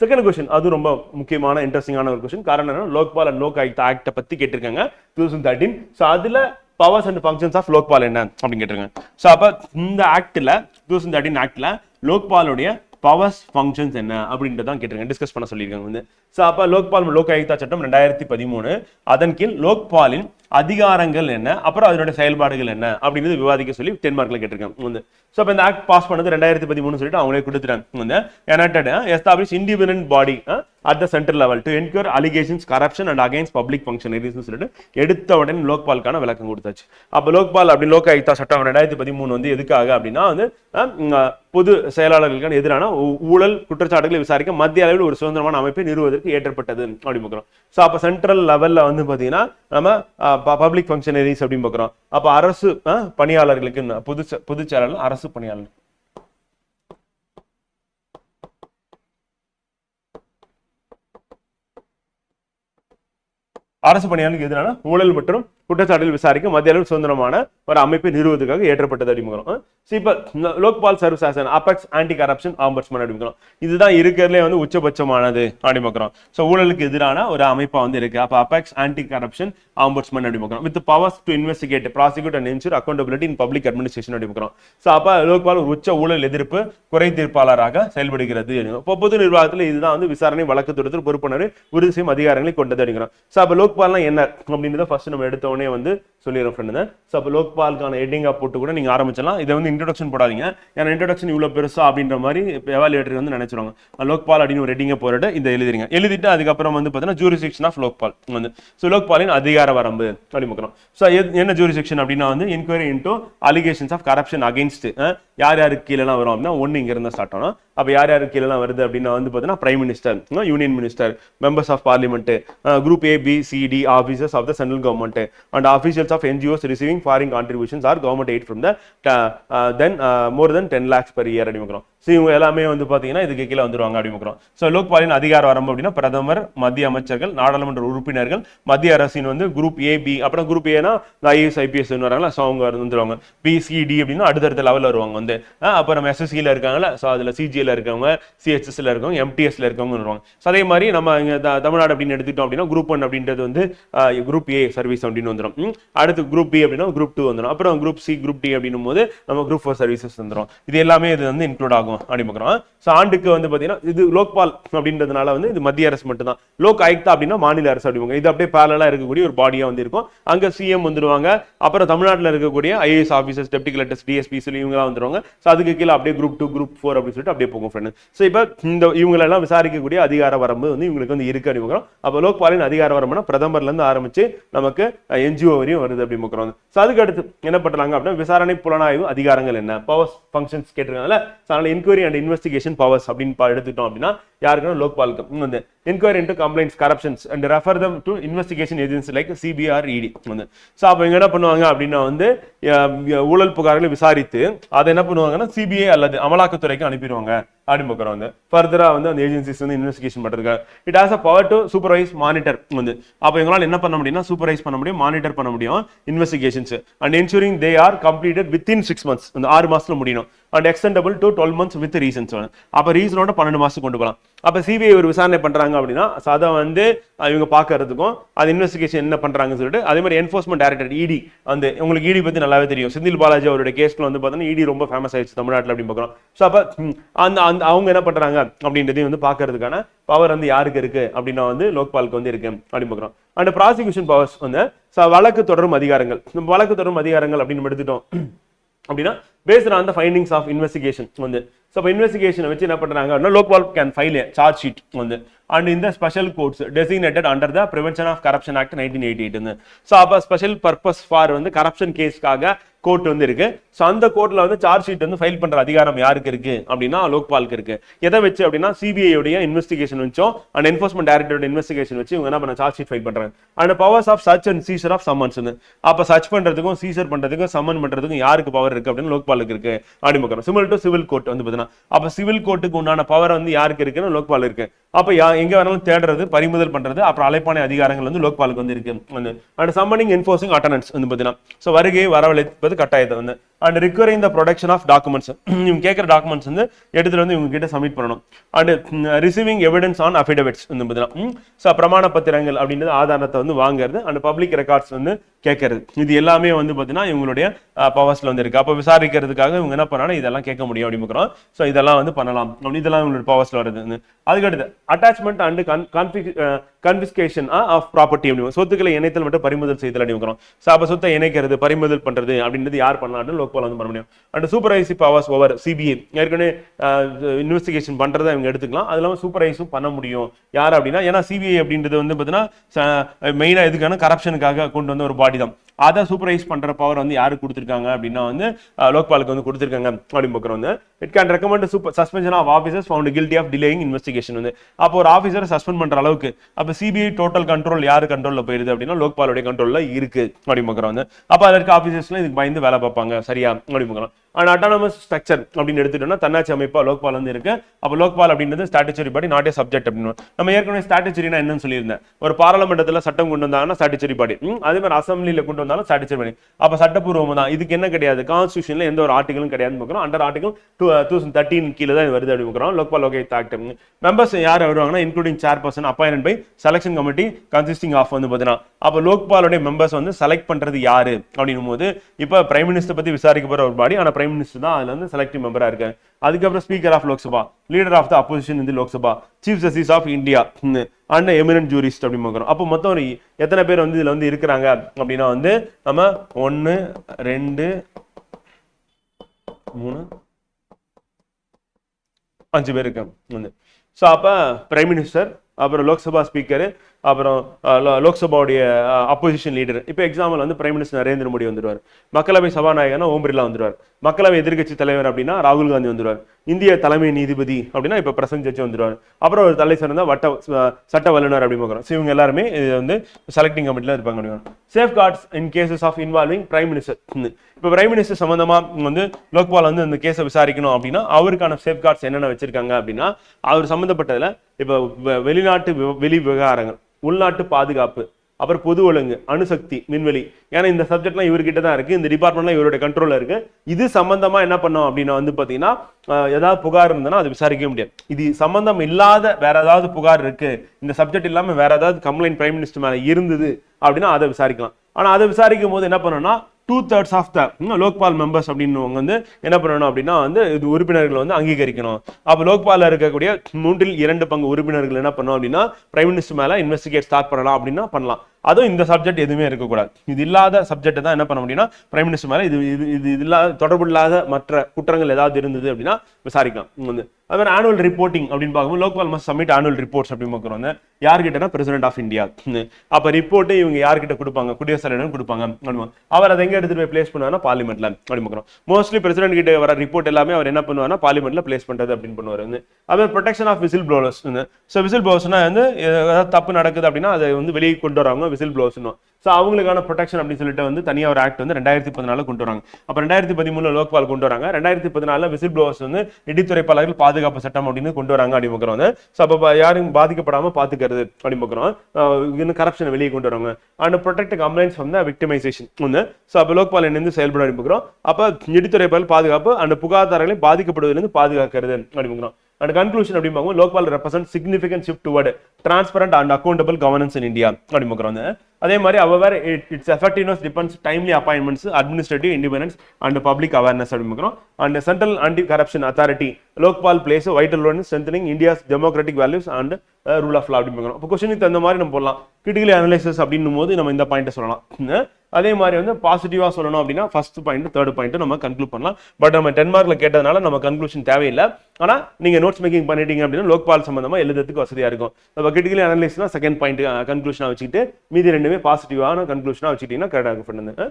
Second question அது ரொம்ப முக்கியமான இன்ட்ரெஸ்டிங்கான ஒரு கொஸ்டின் காரணம் என்னன்னா லோக்பால் அண்ட் லோக் ஆயுக்தா ஆக்டை பற்றி கேட்டிருக்காங்க. டூ தௌசண்ட் தேர்ட்டின் ஸோ அதில் powers and functions of Lokpal என்ன? அப்படின்னு கேட்டிருக்காங்க. ஸோ அப்போ இந்த ஆக்டில் டூ தௌசண்ட் தேர்ட்டின் ஆக்டில் லோக்பாலுடைய பவர்ஸ் ஃபங்க்ஷன்ஸ் என்ன அப்படின்றத தான் கேட்டிருக்காங்க டிஸ்கஸ் பண்ண சொல்லியிருக்காங்க வந்து. ஸோ அப்போ லோக்பால் லோகாயுக்தா சட்டம் ரெண்டாயிரத்தி பதிமூணு. அதன் கீழ் லோக்பாலின் அதிகாரங்கள் என்ன? அப்புறம் அதனுடைய செயல்பாடுகள் என்ன? அப்படின்றது விவாதிக்க சொல்லி டென்மார்க்கில் கேட்டிருக்காங்க வந்து. ஸோ அப்போ இந்த ஆக்ட் பாஸ் பண்ணது ரெண்டாயிரத்தி பதிமூணு சொல்லிட்டு அவங்களே கொடுத்துட்டாங்க வந்து. Enacted establish independent body at the centre level to enquire allegations corruption and against public ஃபங்க்ஷனரிஸ்னு சொல்லிட்டு எடுத்த உடனே லோக்பாலுக்கான விளக்கம் கொடுத்தாச்சு. அப்போ லோக்பால் அப்படி லோக் ஆயுக்தா சட்டம் ரெண்டாயிரத்தி பதிமூணு வந்து எதுக்காக அப்படின்னா வந்து பொது செயலாளர்களுக்கான எதிரான ஊ- ஊழல் குற்றச்சாட்டுகளை விசாரிக்க மத்திய அளவில் ஒரு சுதந்திரமான அமைப்பை நிறுவுவதற்கு ஏற்றப்பட்டது அப்படின்னு பார்க்குறோம். ஸோ அப்போ சென்ட்ரல் லெவலில் வந்து பார்த்தீங்கன்னா நம்ம பப்ளிக் ஃபங்க்ஷனரிஸ் அப்படின்னு பார்க்குறோம். அப்போ அரசு பணியாளர்களுக்கு பொது பொதுச் செயலாளர் அரசு பணியாளர் அரசு பணியாளர்களுக்கு எதிரான ஊழல் மற்றும் குற்றச்சாட்டுகள் விசாரிக்க மத்திய அளவில் சுதந்திரமான ஒரு அமைப்பை நிறுவுவதற்காக ஏற்றப்பட்டது அப்படிங்கிறோம் ஸோ இப்போ Lokpal serves as an apex anti corruption ombudsman அப்படிங்கிறோம் இதுதான் இருக்கிறதுலே வந்து உச்சபட்சமானது அப்படி ஸோ ஊழலுக்கு எதிரான ஒரு அமைப்பா வந்து இருக்கு. அப்போ அபெக்ஸ் ஆன்டி கரப்ஷன் ஆம்பர்ஸ்மன் அப்படி with powers to investigate prosecute and ensure accountability in public administration அப்படி ஸோ அப்போ லோக்பால் ஒரு உச்ச ஊழல் எதிர்ப்பு குறை தீர்ப்பாளராக செயல்படுகிறது இப்போ பொது நிர்வாகத்தில் இதுதான் வந்து விசாரணை வழக்கு தொடுத்து பொறுப்புணர்வு உறுதி செய்யும் அதிகாரங்களை கொண்டது அப்படிங்கிறோம் ஸோ அப்போ லோக்பால்னா என்ன அப்படின்றத ஃபர்ஸ்ட் நம்ம எடுத்தோம் உடனே வந்து சொல்லிடுறோம் ஃப்ரெண்டு ஸோ அப்போ லோக்பாலுக்கான ஹெட்டிங்காக போட்டு கூட நீங்கள் ஆரம்பிச்சலாம் இதை வந்து இன்ட்ரடக்ஷன் போடாதீங்க. ஏன்னா இன்ட்ரடக்ஷன் இவ்வளோ பெருசா அப்படின்ற மாதிரி எவாலுவேட்டர் வந்து நினைச்சிருவாங்க. லோக்பால் அப்படின்னு ஒரு ஹெட்டிங்கை போட்டுட்டு இதை எழுதிருங்க எழுதிட்டு அதுக்கப்புறம் வந்து பார்த்தீங்கன்னா ஜூரிசெக்ஷன் ஆஃப் லோக்பால். வந்து ஸோ லோக்பாலின் அதிகார வரம்பு அப்படி பார்க்குறோம் ஸோ என்ன ஜூரிசெக்ஷன் அப்படின்னா வந்து enquiry into allegations of corruption against யார் யாருக்கு கீழெல்லாம் வரும் அப்படின்னா ஒன்று இங்கிருந்து ஸ்டார்ட் ஆகணும். அப்போ யார் யாருக்கு கீழெல்லாம் வருது அப்படின்னா வந்து பார்த்தீங்கன்னா prime minister union minister members of parliament group A B CD officers of the central government and officials of NGOs receiving foreign contributions or government aid from the then more than ten lakhs per year அப்படிங்கிறோம் so இவங்க எல்லாமே வந்து பார்த்தீங்கன்னா இதுக்கு கீழே வந்துருவாங்க அப்படிங்கிறோம் so லோக்பாலின் அதிகார வரம்பு அப்படின்னா பிரதமர் மத்திய அமைச்சர்கள் நாடாளுமன்ற உறுப்பினர்கள் மத்திய அரசின் வந்து குரூப் ஏ பி அப்புறம் குரூப் ஏனா ஐஏஎஸ் ஐபிஎஸ் வராங்களா ஸோ அவங்க வந்துருவாங்க. பிசிடி அப்படின்னா அடுத்தடுத்த லெவலில் வருவாங்க வந்து. அஹ் அப்புறம் எஸ்எஸ்சியில் இருக்காங்களா ஸோ அதில் சிஜியில் இருக்கவங்க சிஹெச்எஸ்ல இருக்கவங்க எம்டிஎஸ்ல இருக்கவங்க வருவாங்க. ஸோ அதே மாதிரி நம்ம இங்கே த- தமிழ்நாடு அப்படின்னு எடுத்துக்கிட்டோம் அப்படின்னா குரூப் ஒன் அப்படின்றது வந்து குரூப் ஏ சர்வீஸ் அப்படின்னு வந்து வந்துடும் அடுத்து குரூப் பி அப்படின்னா குரூப் டூ வந்துடும் அப்புறம் குரூப் சி குரூப் டி அப்படின்னும் போது நம்ம குரூப் ஃபோர் சர்வீசஸ் வந்துடும் இது எல்லாமே இது வந்து இன்க்ளூட் ஆகும் அப்படின்னு பார்க்குறோம். ஸோ ஆண்டுக்கு வந்து பார்த்தீங்கன்னா இது லோக்பால் அப்படின்றதுனால வந்து இது மத்திய அரசு மட்டும் தான் லோக் ஆயுக்தா அப்படின்னா மாநில அரசு அப்படிங்க இது அப்படியே பேரலாக இருக்கக்கூடிய ஒரு பாடியாக வந்து இருக்கும். அங்கே சிஎம் வந்துடுவாங்க அப்புறம் தமிழ்நாட்டில் இருக்கக்கூடிய IAS officers deputy collectors DSP சொல்லி இவங்களாம் வந்துடுவாங்க ஸோ அதுக்கு கீழே அப்படியே குரூப் டூ குரூப் ஃபோர் அப்படின்னு சொல்லிட்டு அப்படியே போகும் ஃப்ரெண்டு ஸோ இப்போ இந்த இவங்களெல்லாம் விசாரிக்கக்கூடிய அதிகார வரம்பு வந்து இவங்களுக்கு வந்து இருக்கு அப்படிங்கிறோம் அப்போ லோக்பாலின் அதிகார வரம்புனா பிரதமர்ல இருந்து ஆரம்பிச்சு நமக்கு என்ஜிஓ வரையும் வருது அப்படி பார்க்குறோம் ஸோ அதுக்கு அடுத்து என்ன பண்ணுறாங்க அப்படின்னா விசாரணை புலனாய்வு அதிகாரங்கள் என்ன? பவர்ஸ் ஃபங்க்ஷன்ஸ் கேட்டிருக்காங்கல்ல. ஸோ அதனால என்கொயரி அண்ட் இன்வெஸ்டிகேஷன் பவர்ஸ் அப்படின்னு பா- எடுத்துட்டோம் அப்படின்னா யாருக்குன்னா லோக்பாலுக்கு. வந்து enquiry into complaints corruptions and refer them to investigation agency like CBI ED வந்து ஸோ அப்போ இவங்க என்ன பண்ணுவாங்க அப்படின்னா வந்து ஊழல் புகார்களை விசாரித்து அதை என்ன பண்ணுவாங்கன்னா சிபிஐ அல்லது அமலாக்கத்துறைக்கு அனுப்பிடுவாங்க. அப்படின்னு பார்க்குறோம் வந்து. ஃபர்தராக வந்து அந்த ஏஜென்சிஸ் வந்து இன்வெஸ்டிகேஷன் பண்ணுறதுக்காக it has a power to supervise monitor வந்து. அப்போ எங்களால் என்ன பண்ண முடியும்னா சூப்பர்வைஸ் பண்ண முடியும் மானிட்டர் பண்ண முடியும் investigations and ensuring they are completed within six months அந்த ஆறு மாசத்துல முடியணும். And extendable to twelve months with reasons அப்போ ரீசனோட பன்னெண்டு மாதம் கொண்டு போகலாம் அப்போ சிபிஐ ஒரு விசாரணை பண்ணுறாங்க அப்படின்னா so அதை வந்து இவங்க பார்க்கறதுக்கும் அது இன்வெஸ்டிகேஷன் என்ன பண்ணுறாங்கன்னு சொல்லிட்டு அதே மாதிரி என்ஃபோர்ஸ்மெண்ட் டைரக்டர் இடி அந்த உங்களுக்கு இடி பற்றி நல்லாவே தெரியும். செந்தில் பாலாஜி அவருடைய கேஸ்ல வந்து பார்த்தோன்னா இடி ரொம்ப ஃபேமஸ் ஆயிடுச்சு தமிழ்நாட்டில் அப்படின்னு பார்க்குறோம். ஸோ அப்போ அந்த அந்த அவங்க என்ன பண்றாங்க அப்படின்றதையும் வந்து பார்க்கறதுக்கான பவர் வந்து யாருக்கு இருக்கு அப்படின்னா வந்து லோக்பாலுக்கு வந்து இருக்கு அப்படின்னு பார்க்குறோம். அண்ட் ப்ராசிக்யூஷன் பவர்ஸ் வந்து வழக்கு தொடரும் அதிகாரங்கள். வழக்கு தொடரும் அதிகாரங்கள் அப்படின்னு எடுத்துட்டோம். அப்படின்னா based on the findings of investigation வந்து. ஸோ இப்போ இன்வெஸ்டிகேஷனை வச்சு என்ன பண்ணுறாங்க அப்படின்னா Lokpal can file charge sheet வந்து. அண்ட் இந்த special courts designated under the prevention of corruption act nineteen eighty eight வந்து. ஸோ அப்போ ஸ்பெஷல் பர்பஸ் ஃபார் வந்து கரப்ஷன் கேஸ்க்காக கோர்ட் வந்து இருக்கு. ஸோ அந்த கோர்ட்ல வந்து சார்ஜ் ஷீட் வந்து ஃபைல் பண்ற அதிகாரம் யாருக்கு இருக்கு? அப்படின்னா லோக்பாலுக்கு இருக்கு. எதை வச்சு அப்படின்னா சிபிஐயுடைய இன்வெஸ்டிகேஷன் வச்சோம். அண்ட் என்ஃபோர்ஸ்மெண்ட் டைரக்டரோட இன்வெஸ்டிகேஷன் வச்சு இவங்க என்ன பண்ண சார்ஜ் ஷீட் ஃபைல் பண்றாங்க. And powers of search and seizure of summons வந்து அப்ப சர்ச் பண்றதுக்கும் சீசர் பண்றதுக்கும் சம்மன் பண்றதுக்கும் யாருக்கு பவர் இருக்கு அப்படின்னு லோக்பாலுக்கு இருக்கு. அப்படின்னு சிமில் டு சிவில் கோர்ட் வந்து பார்த்தீங்கன்னா அப்ப சிவில் கோர்ட்டுக்கு உண்டான பவர் வந்து யாருக்கு இருக்குன்னு லோக்பால் இருக்கு. அப்ப யா எங்க வேணாலும் தேடுறது பறிமுதல் பண்றது அப்புறம் அழைப்பான அதிகாரங்கள் வந்து லோக்பாலுக்கு வந்து இருக்கு. அண்ட் சம்மனிங் என்ஃபோர்சிங் அட்டனன்ஸ் வந்து பார்த்தீங்கன்னா. ஸோ வருகை வரவழைப்பது கட்டாயத்தை வந்து and requiring the production of documents இவங்க கேட்குற டாக்குமெண்ட்ஸ் வந்து எடுத்துட்டு வந்து இவங்க கிட்ட சப்மிட் பண்ணணும் and receiving evidence on affidavits வந்து பார்த்தீங்கன்னா ஸோ பிரமாண பத்திரங்கள் அப்படின்றது ஆதாரத்தை வந்து வாங்குறது அண்ட் பப்ளிக் ரெக்கார்ட்ஸ் வந்து கேட்கறது. இது எல்லாமே வந்து பார்த்தீங்கன்னா இவங்களுடைய uh, பவர்ஸ்ல வந்து இருக்கு. அப்போ விசாரிக்கிறதுக்காக இவங்க என்ன பண்ணாலும் இதெல்லாம் கேட்க முடியும் அப்படின்னு ஸோ இதெல்லாம் வந்து பண்ணலாம். அப்படின்னு இதெல்லாம் இவங்களுடைய பவர்ஸ்ல வருது. அதுக்கடுத்து attachment and confiscation of property அப்படி சொத்துக்களை இணைத்தல் மற்றும் பறிமுதல் செய்தல் அப்படிங்கிறோம் ஸோ அப்போ சொத்தை இணைக்கிறது பறிமுதல் பண்ணுறது அப்படின்றது யார் பண்ணலாம்னு லோக்பால் வந்து பண்ண முடியும் and supervisory powers over CBI ஏற்கனவே இன்வெஸ்டிகேஷன் பண்ணுறதை இவங்க எடுத்துக்கலாம். அது இல்லாமல் சூப்பர்வைஸும் பண்ண முடியும். யார் அப்படின்னா ஏன்னா சிபிஐ அப்படின்றது வந்து பார்த்தீங்கன்னா மெயினாக எதுக்கான கரப்ஷனுக்காக கொண்டு வந்த ஒரு பாடி தான். அதை சூப்பர்வைஸ் பண்ணுற பவர் வந்து யாருக்கு கொடுத்துருக்காங்க அப்படின்னா வந்து லோக்பாலுக்கு வந்து கொடுத்துருக்காங்க. அப்படின்னு பார்க்குறோம் வந்து it can recommend super suspension of officers found guilty of delaying investigation வந்து. அப்போ ஒரு ஆஃபீஸரை சஸ்பெண்ட் பண்ணுற அளவுக்கு அப்போ சிபிஐ டோட்டல் கண்ட்ரோல் யார் கண்ட்ரோலில் போயிருது அப்படின்னா லோக்பாலுடைய கண்ட்ரோலில் இருக்குது அப்படின்னு பார்க்குறோம் வந்து. அப்போ அதில் இருக்க ஆஃபீஸர்ஸ்லாம் இதுக்கு பயந்து வேலை பார்ப்பாங்க. சரியா? அப்படின்னு பார்க்குறோம். அண்ட் அட்டானமஸ் ஸ்ட்ரக்சர் அப்படின்னு எடுத்துட்டோம்னா தன்னாட்சி அமைப்பா லோக்பால் வந்து இருக்கு. அப்போ லோக்பால் அப்படின்றது ஸ்டாட்டுச்சரி பாடி நாட் ஏ சப்ஜெக்ட் அப்படின்னு. நம்ம ஏற்கனவே ஸ்டாட்டுச்சரினா என்னன்னு சொல்லியிருந்தேன். ஒரு பாராளுமன்றத்தில் சட்டம் கொண்டு வந்தாங்கன்னா ஸ்டாட்டுச்சரி பாடி அதே மாதிரி அசம்பிளியில் கொண்டு வந்தாலும் ஸ்டாட்டுச்சரி பாடி அப்போ சட்டப்பூர்வம் தான். இதுக்கு என்ன கிடையாது? கான்ஸ்டியூஷனில் எந்த ஒரு ஆர்டிகளும் கிடையாதுன்னு பார்க்குறோம். Under article two thousand thirteen கீழே தான் வருது அப்படின்னு பார்க்குறோம். லோக்பால் லோகேத் ஆக்ட் மெம்பர்ஸ் யார் வருவாங்கன்னா including chairperson appoint by selection committee consisting of வந்து பார்த்தீங்கன்னா அப்போ லோக்பாலுடைய மெம்பர்ஸ் வந்து செலக்ட் பண்ணுறது யாரு? அப்படின்னும் போது இப்போ பிரைம் மினிஸ்டர் பற்றி விசாரிக்க போகிற ஒரு பாடி ஆனால் பிரைம் மினிஸ்டர் தான் அதில் வந்து செலக்டிவ் மெம்பராக இருக்காங்க அதுக்கப்புறம் speaker of Lok Sabha leader of the opposition இந்த Lok Sabha chief justice of India and eminent jurist அப்படின்னு பார்க்குறோம். அப்போ மொத்தம் ஒரு எத்தனை பேர் வந்து இதுல வந்து இருக்கிறாங்க அப்படின்னா வந்து நம்ம ஒன்று ரெண்டு மூணு அஞ்சு பேர் இருக்காங்க. வந்து. ஸோ அப்போ பிரைம் மினிஸ்டர் அப்புறம் லோக்சபா ஸ்பீக்கரு அப்புறம் லோக்சபாவுடைய அப்போசிஷன் லீடர் இப்போ எக்ஸாம்பிள் வந்து பிரைம் மினிஸ்டர் நரேந்திர மோடி வந்துடுவார். மக்களவை சபாநாயகனா ஓம் பிர்லா வந்துடுவார். மக்களவை எதிர்க்கட்சி தலைவர் அப்படின்னா ராகுல் காந்தி வந்துடுவார். இந்திய தலைமை நீதிபதி அப்படின்னா இப்போ பிரசன் ஜட்ஜ் வந்துடுவார். அப்புறம் ஒரு தலை சிறந்த வட்ட சட்ட வல்லுநர் அப்படின்னு பார்க்குறோம். ஸோ இவங்க எல்லாருமே இது வந்து செலக்டிங் கமிட்டியில் இருப்பாங்க அப்படின்னு. Safeguards in cases of involving prime minister இப்போ பிரைம் மினிஸ்டர் சம்மந்தமாக வந்து லோக்பால் வந்து இந்த கேஸை விசாரிக்கணும் அப்படின்னா அவருக்கான சேஃப் கார்ட்ஸ் என்னென்ன வச்சிருக்காங்க அப்படின்னா அவர் சம்மந்தப்பட்டதில் இப்போ வெளிநாட்டு விவ- வெளி விவகாரங்கள். உள்நாட்டு பாதுகாப்பு அப்புறம் பொது ஒழுங்கு அணுசக்தி விண்வெளி. ஏன்னா இந்த சப்ஜெக்ட்லாம் இவர்கிட்ட தான் இருக்குது இந்த டிபார்ட்மெண்ட்லாம் இவருடைய கண்ட்ரோலில் இருக்குது இது சம்மந்தமாக என்ன பண்ணோம் அப்படின்னா வந்து பார்த்தீங்கன்னா ஏதாவது புகார் இருந்ததுன்னா அது விசாரிக்கவே முடியாது. இது சம்மந்தம் இல்லாத வேற ஏதாவது புகார் இருக்குது இந்த சப்ஜெக்ட் இல்லாமல் வேற ஏதாவது கம்ப்ளைண்ட் பிரைம் மினிஸ்டர் மேலே இருந்தது அப்படின்னா அதை விசாரிக்கலாம். ஆனால் அதை விசாரிக்கும் போது என்ன பண்ணணும்னா two thirds of the Lokpal members அப்படின்னவங்க வந்து என்ன பண்ணணும் அப்படின்னா வந்து இது உறுப்பினர்கள் வந்து அங்கீகரிக்கணும். அப்போ லோக்பாலில் இருக்கக்கூடிய மூன்றில் இரண்டு பங்கு உறுப்பினர்கள் என்ன பண்ணணும் அப்படின்னா பிரைம் மினிஸ்டர் மேல இன்வெஸ்டிகேட் ஸ்டார்ட் பண்ணலாம் அப்படின்னா பண்ணலாம். அதுவும் இந்த சப்ஜெக்ட் எதுவுமே இருக்கக்கூடாது. இது இல்லாத சப்ஜெக்ட் தான் என்ன பண்ண முடியும்னா பிரைம் மினிஸ்டர் மேலே இது இது இது இது இல்லாத தொடர்பு இல்லாத மற்ற குற்றங்கள் ஏதாவது இருந்தது அப்படின்னா விசாரிக்கலாம். வந்து. அது மாதிரி ஆனுவல் ரிப்போர்ட்டிங் அப்படின்னு பார்க்கும்போது Lokpal must submit annual reports அப்படின்னு பார்க்குறோம். வந்து யார்கிட்டனா பிரசிடென்ட் ஆஃப் இந்தியா அப்போ ரிப்போர்ட்டு இவங்க யார்கிட்ட கொடுப்பாங்க? குடியரசு தலைவர் கொடுப்பாங்க. அப்படிமா அவர் அதை எங்கே எடுத்துகிட்டு போய் பிளேஸ் பண்ணுவார் பார்லிமெண்ட்ல அப்படின்னு பார்க்குறோம். மோஸ்ட்லி பிரசிடென்ட் கிட்ட வர ரிப்போர்ட் எல்லாமே அவர் என்ன பண்ணுவார்னா பார்லிமெண்ட்ல பிளேஸ் பண்ணுறது அப்படின்னு பண்ணுவார். வந்து அது protection of whistle blowers so whistle ப்ளோவர்ஸ்னா வந்து ஏதாவது தப்பு நடக்குது அப்படின்னா அதை வந்து வெளியே கொண்டு வராங்க விசில் ப்ளோவர்ஸ்னு ஸோ அவங்களுக்கான ப்ரொடெக்ஷன் அப்படின்னு சொல்லிட்டு வந்து தனியாக ஒரு ஆக்ட் வந்து ரெண்டாயிரத்தி பதினாலு கொண்டு வராங்க. அப்போ ரெண்டாயிரத்தி பதிமூணுல லோக்பால் கொண்டு வராங்க. ரெண்டாயிரத்தி பதினாலு விசில் ப்ளோவர்ஸ் வந்து நிதித்துறைப்பாளர்கள் பாதுகாப்பு சட்டம் அப்படின்னு கொண்டு வராங்க அப்படின்னு வந்து. ஸோ அப்போ யாரும் பாதிக்கப்படாமல் பார்த்துக்கிறது அப்படின்னு இன்னும் கரப்ஷன் வெளியே கொண்டு வராங்க அண்ட் ப்ரொடெக்ட் கம்ப்ளைண்ட்ஸ் வந்து விக்டிமைசேஷன் ஒன்று ஸோ அப்போ லோக்பால் இணைந்து செயல்பட அப்படின்னு அப்போ நிதித்துறைப்பால் பாதுகாப்பு அண்ட் புகார்தாரர்களை பாதிக்கப்படுவதிலிருந்து பாதுகாக்கிறது அப்படிங்கிறோம் அண்ட் கன்க்ளூஷன் அப்படிம்பாங்க Lokpal represent significant shift toward transparent and accountable governance in India அப்படிங்கிறோம் வந்து. அதே மாதிரி அவர் its effectiveness depends timely appointments administrative independence and public awareness அப்படின்னு and central anti corruption authority Lokpal plays vital role strengthening India's democratic values and rule of law அப்படின்னு இப்போ கொஸ்டினுக்கு தகுந்த மாதிரி நம்ம போடலாம். கிரிட்டிக்கலி அனலைசஸ் அப்படின்னும் போது நம்ம இந்த பாயிண்ட்டை சொல்லலாம். அதே மாதிரி வந்து பாசிட்டிவாக சொல்லணும் அப்படின்னா ஃபர்ஸ்ட் பாயிண்ட் தேர்ட் பாயிண்ட் நம்ம கன்க்ளூட் பண்ணலாம். பட் நம்ம டென் மார்க்ல கேட்டதுனால நம்ம கன்க்ளூஷன் தேவையில்லை. ஆனால் நீங்கள் நோட்ஸ் மேக்கிங் பண்ணிட்டீங்க அப்படின்னா லோக்பால் சம்மந்தமாக எழுதுறதுக்கு வசதியாக இருக்கும். நம்ம கிரிட்டிக்கலி அனலைஸ்னா செகண்ட் பாயிண்ட் கன்க்ளூஷனாக வச்சுக்கிட்டு மீதி ரெண்டுமே பாசிட்டிவான கன்க்ளூஷனாக வச்சுக்கிட்டிங்கன்னா கரெக்டாக பண்ணுங்க